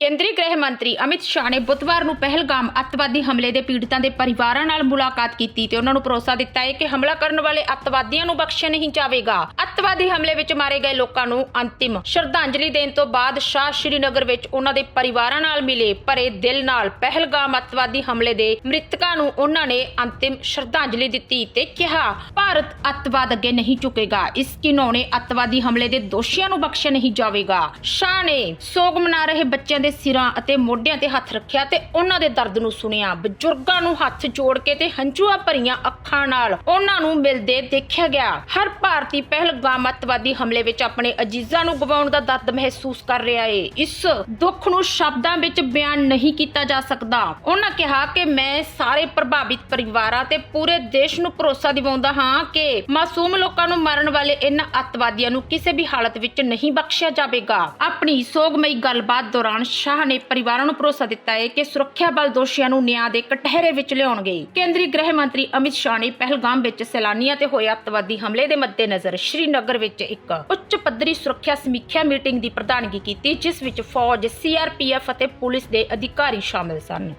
ਕੇਂਦਰੀ ਗ੍ਰਹਿ ਮੰਤਰੀ ਅਮਿਤ ਸ਼ਾਹ ਨੇ ਬੁੱਧਵਾਰ ਨੂੰ ਪਹਿਲਗਾਮ ਅੱਤਵਾਦੀ ਹਮਲੇ ਦੇ ਪੀੜਤਾਂ ਦੇ ਪਰਿਵਾਰਾਂ ਨਾਲ ਮੁਲਾਕਾਤ ਕੀਤੀ ਤੇ ਉਹਨਾਂ ਨੂੰ ਭਰੋਸਾ ਦਿੱਤਾ ਹੈ ਕਿ ਹਮਲਾ ਕਰਨ ਵਾਲੇ ਅੱਤਵਾਦੀਆਂ ਨੂੰ ਬਖਸ਼ਿਆ ਨਹੀਂ ਜਾਵੇਗਾ। ਅੱਤਵਾਦੀ ਹਮਲੇ ਵਿੱਚ ਮਾਰੇ ਗਏ ਲੋਕਾਂ ਨੂੰ ਅੰਤਿਮ ਸ਼ਰਧਾਂਜਲੀ ਦੇਣ ਤੋਂ ਬਾਅਦ ਸ਼ਾਹ ਸ਼੍ਰੀਨਗਰ ਵਿੱਚ ਉਹਨਾਂ ਦੇ ਪਰਿਵਾਰਾਂ ਨਾਲ ਮਿਲੇ ਭਰੇ ਦਿਲ ਨਾਲ ਪਹਿਲਗਾਮ ਅੱਤਵਾਦੀ ਹਮਲੇ ਦੇ ਮ੍ਰਿਤਕਾਂ ਨੂੰ ਉਹਨਾਂ ਨੇ ਅੰਤਿਮ ਸ਼ਰਧਾਂਜਲੀ ਦਿੱਤੀ ਤੇ ਕਿਹਾ, ਭਾਰਤ ਅੱਤਵਾਦ ਅੱਗੇ ਨਹੀਂ ਝੁਕੇਗਾ। ਇਸ ਘਿਨੌਣੇ ਅੱਤਵਾਦੀ ਹਮਲੇ ਦੇ ਦੋਸ਼ੀਆਂ ਨੂੰ ਬਖਸ਼ਿਆ ਨਹੀਂ ਜਾਵੇਗਾ। ਸ਼ਾਹ ਨੇ ਸੋਗ ਮਨਾ ਰਹੇ ਬੱਚਿਆਂ ਦੇ ਸਿਰਾਂ ਅਤੇ ਮੋਢਿਆਂ ਤੇ ਹੱਥ ਰੱਖਿਆ ਤੇ ਉਹਨਾਂ ਦੇ ਦਰਦ ਨੂੰ ਸੁਣਿਆ। ਬਜ਼ੁਰਗਾਂ ਨੂੰ ਹੱਥ ਜੋੜ ਕੇ ਤੇ ਹੰਝੂਆਂ ਭਰੀਆਂ ਅੱਖਾਂ ਨਾਲ ਉਹਨਾਂ ਨੂੰ ਮਿਲਦੇ ਦੇਖਿਆ ਗਿਆ। ਹਰ ਭਾਰਤੀ ਪਹਿਲਗਾਮ ਅੱਤਵਾਦੀ ਹਮਲੇ ਵਿੱਚ ਆਪਣੇ ਅਜੀਜ਼ਾਂ ਨੂੰ ਗਵਾਉਣ ਦਾ ਦਰਦ ਮਹਿਸੂਸ ਕਰ ਰਿਹਾ ਏ। ਇਸ ਦੁੱਖ ਨੂੰ ਸ਼ਬਦਾਂ ਵਿੱਚ ਬਿਆਨ ਨਹੀਂ ਕੀਤਾ ਜਾ ਸਕਦਾ। ਉਹਨਾਂ ਕਿਹਾ ਕਿ ਮੈਂ ਸਾਰੇ ਪ੍ਰਭਾਵਿਤ ਪਰਿਵਾਰਾਂ ਤੇ ਪੂਰੇ ਦੇਸ਼ ਨੂੰ ਭਰੋਸਾ ਦਿਵਾਉਂਦਾ ਹਾਂ ਕਿ ਮਾਸੂਮ ਲੋਕਾਂ ਨੂੰ ਮਾਰਨ ਵਾਲੇ ਇਹਨਾਂ ਅੱਤਵਾਦੀਆਂ ਨੂੰ ਕਿਸੇ ਵੀ ਹਾਲਤ ਵਿੱਚ ਨਹੀਂ ਬਖਸ਼ਿਆ ਜਾਵੇਗਾ। ਆਪਣੀ ਸੋਗਮਈ ਗੱਲਬਾਤ ਦੌਰਾਨ ਸ਼ਾਹ ਨੇ ਪਰਿਵਾਰਾਂ ਨੂੰ ਭਰੋਸਾ ਦਿੱਤਾ ਹੈ ਕਿ ਸੁਰੱਖਿਆ ਬਲ ਦੋਸ਼ੀਆਂ ਨੂੰ ਨਿਆਂ ਦੇ ਕਟਹਿਰੇ ਵਿੱਚ ਲਿਆਉਣਗੇ। ਕੇਂਦਰੀ ਗ੍ਰਹਿ ਮੰਤਰੀ ਅਮਿਤ ਸ਼ਾਹ ਨੇ ਪਹਿਲਗਾਮ ਵਿੱਚ ਸੈਲਾਨੀਆਂ ਤੇ ਹੋਏ ਅੱਤਵਾਦੀ ਹਮਲੇ ਦੇ ਮੱਦੇਨਜ਼ਰ ਸ਼੍ਰੀਨਗਰ ਵਿੱਚ ਇੱਕ ਉੱਚ ਪੱਧਰੀ ਸੁਰੱਖਿਆ ਸਮੀਖਿਆ ਮੀਟਿੰਗ ਦੀ ਪ੍ਰਧਾਨਗੀ ਕੀਤੀ, ਜਿਸ ਵਿੱਚ ਫੌਜ ਸੀਆਰਪੀਐਫ ਅਤੇ ਪੁਲਿਸ ਦੇ ਅਧਿਕਾਰੀ ਸ਼ਾਮਲ ਸਨ।